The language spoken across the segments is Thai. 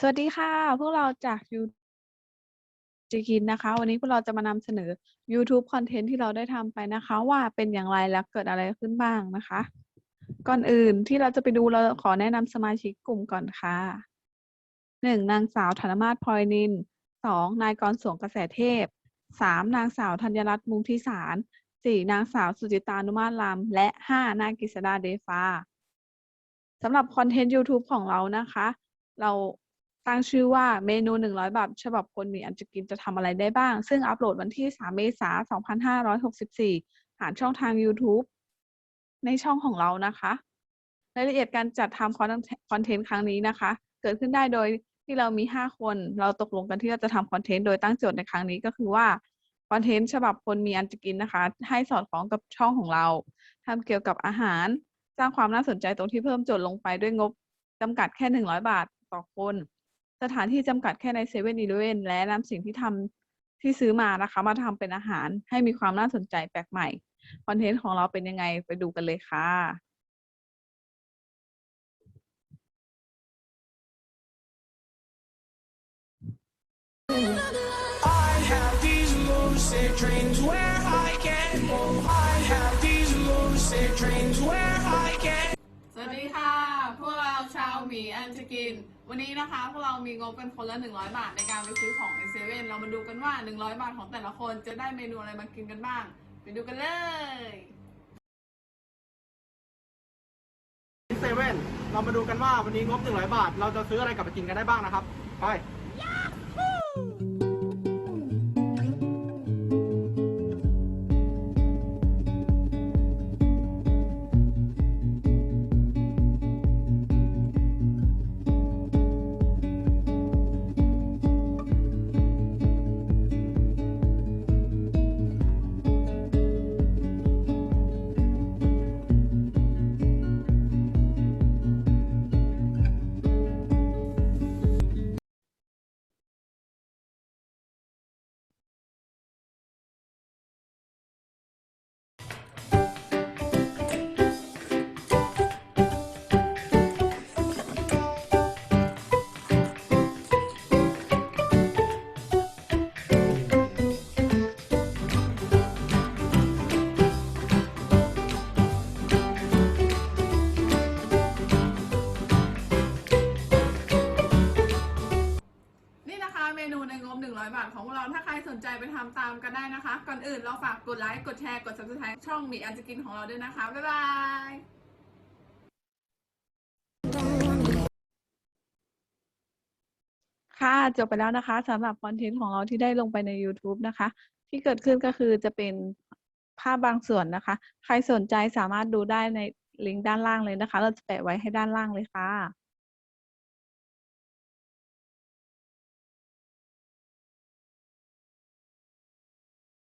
สวัสดีค่ะ พวกเราจากยูจีกินนะคะ วันนี้พวกเราจะมานำเสนอ YouTube คอนเทนต์ที่เราได้ทำไปนะคะ ว่าเป็นอย่างไรและเกิดอะไรขึ้นบ้างนะคะ ก่อนอื่นที่เราจะไปดูเราขอแนะนำสมาชิกกลุ่มก่อนค่ะหนึ่งนางสาวธนมาศพลอยนินสองนายกรสวงกระแสเทพสามนางสาวธัญรัตน์มุงทิสารสี่นางสาวสุจิตานุมาตรลำและห้านายกฤษดาเดฟาสำหรับคอนเทนต์ YouTube ของเรานะคะ เรา ตั้งชื่อว่าเมนู 100 บาท ฉบับคนมีอันจะกินจะทำอะไรได้บ้าง ซึ่งอัปโหลดวันที่ 3 เมษายน 2564 ผ่านช่องทาง YouTube ในช่องของเรานะคะ รายละเอียดการจัดทำคอนเทนต์ครั้งนี้นะคะ เกิดขึ้นได้โดยที่เรามี 5 คน เราตกลงกันที่เราจะทำคอนเทนต์โดยตั้งโจทย์ในครั้งนี้ก็คือว่าคอนเทนต์ฉบับคนมีอันจะกินนะคะ ให้สอดคล้องกับช่องของเราทำเกี่ยวกับอาหาร สร้างความน่าสนใจตรงที่เพิ่มโจทย์ลงไปด้วยงบจำกัดแค่ 100 บาทต่อคน สถานที่จำกัดแค่ในเซเว่นอีเลเวนและนำสิ่งที่ทำที่ซื้อมานะคะ มาทำเป็นอาหารให้มีความน่าสนใจแปลกใหม่คอนเทนต์ของเราเป็นยังไงไปดูกันเลยค่ะ I have these lucid dreams where I can move. I have these lucid dreams where I can สวัสดีค่ะ พวกเราชาว หมีอันจะกิน วันนี้นะคะพวกเรามีงบกันคนละ 100 บาทในการไปซื้อของในเซเว่นเรามาดูกันว่า 100 บาทของแต่ละคนจะได้เมนูอะไรมากินกันบ้าง ไปดูกันเลยเซเว่นเรามาดูกันว่าวันนี้งบ 100 บาท เราจะซื้ออะไรกลับไปกินกันได้บ้างนะครับ ไปนี่ 0 บาทของเรา ถ้าใครสนใจไปทำตามกันได้นะคะ ก่อนอื่นเราฝากกดไลค์ กดแชร์ กด subscribe ช่องมีอันจะกินของเราด้วยนะคะ บ๊ายบายค่ะจบไปแล้วนะคะสำหรับคอนเทนต์ของเราที่ได้ลงไปใน YouTube นะคะ ที่เกิดขึ้นก็คือจะเป็นภาพบางส่วนนะคะ ใครสนใจสามารถดูได้ในลิงก์ด้านล่างเลยนะคะ เราจะแปะไว้ให้ด้านล่างเลยค่ะ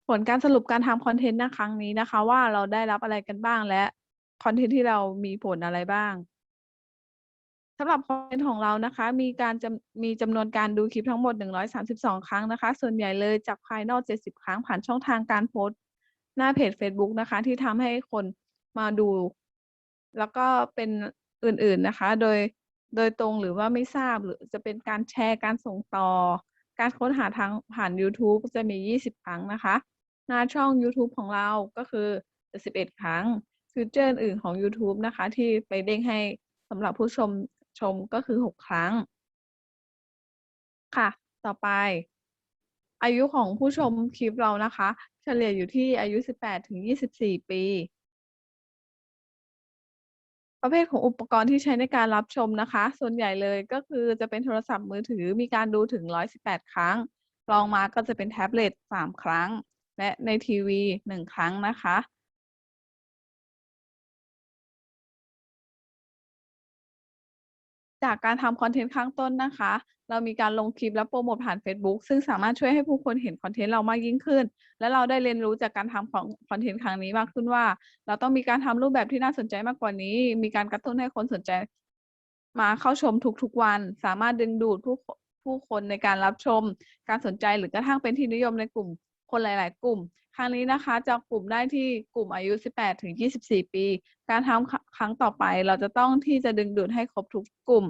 ผลการสรุปการทำคอนเทนต์ในครั้งนี้นะคะ ว่าเราได้รับอะไรกันบ้างและคอนเทนต์ที่เรามีผลอะไรบ้างสำหรับคอนเทนต์ของเรานะคะ มีการจมีจำนวนการดูคลิปทั้งหมด 132 ครั้งนะคะ ส่วนใหญ่เลยจากภายนอก 70 ครั้งผ่านช่องทางการโพสต์หน้าเพจ Facebook นะคะ ที่ทำให้คนมาดู แล้วก็เป็นอื่นๆนะคะ โดยโดยตรงหรือว่าไม่ทราบหรือจะเป็นการแชร์การส่งต่อ การค้นหาทางผ่าน YouTube จะมี 20 ครั้งนะคะ หน้าช่อง YouTube ของเราก็คือ 11 ครั้งฟีเจอร์อื่นของ YouTube นะคะ ที่ไปเด้งให้สำหรับผู้ชมชมก็คือ 6 ครั้ง ค่ะ ต่อไป อายุของผู้ชมคลิปเรานะคะ เฉลี่ยอยู่ที่อายุ 18 ถึง 24 ปี ประเภทของอุปกรณ์ที่ใช้ในการรับชมนะคะ ส่วนใหญ่เลยก็คือจะเป็นโทรศัพท์มือถือมีการดูถึง 118 ครั้ง รองมาก็จะเป็นแท็บเล็ต 3 ครั้ง และในทีวี 1 ครั้งนะคะ จากการทำคอนเทนต์ข้างต้นนะคะ เรามีการลงคลิปและโปรโมทผ่าน Facebook ซึ่งสามารถช่วยให้ผู้คนเห็นคอนเทนต์เรามากยิ่งขึ้น และเราได้เรียนรู้จากการทำของคอนเทนต์ครั้งนี้มากขึ้นว่า เราต้องมีการทำรูปแบบที่น่าสนใจมากกว่านี้ มีการกระตุ้นให้คนสนใจ มาเข้าชมทุกๆวัน สามารถดึงดูดผู้ผู้คนในการรับชม การสนใจหรือกระทั่งเป็นที่นิยมในกลุ่มคนหลาย ๆ กลุ่ม ครั้งนี้นะคะจะกลุ่มได้ที่กลุ่มอายุ 18 ถึง 24 ปี การทำครั้งต่อไปเราจะต้องที่จะดึงดูดให้ครบทุกกลุ่ม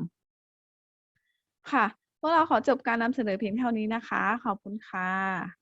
ค่ะ พวกเราขอจบการนำเสนอเพียงเท่านี้นะคะ ขอบคุณค่ะ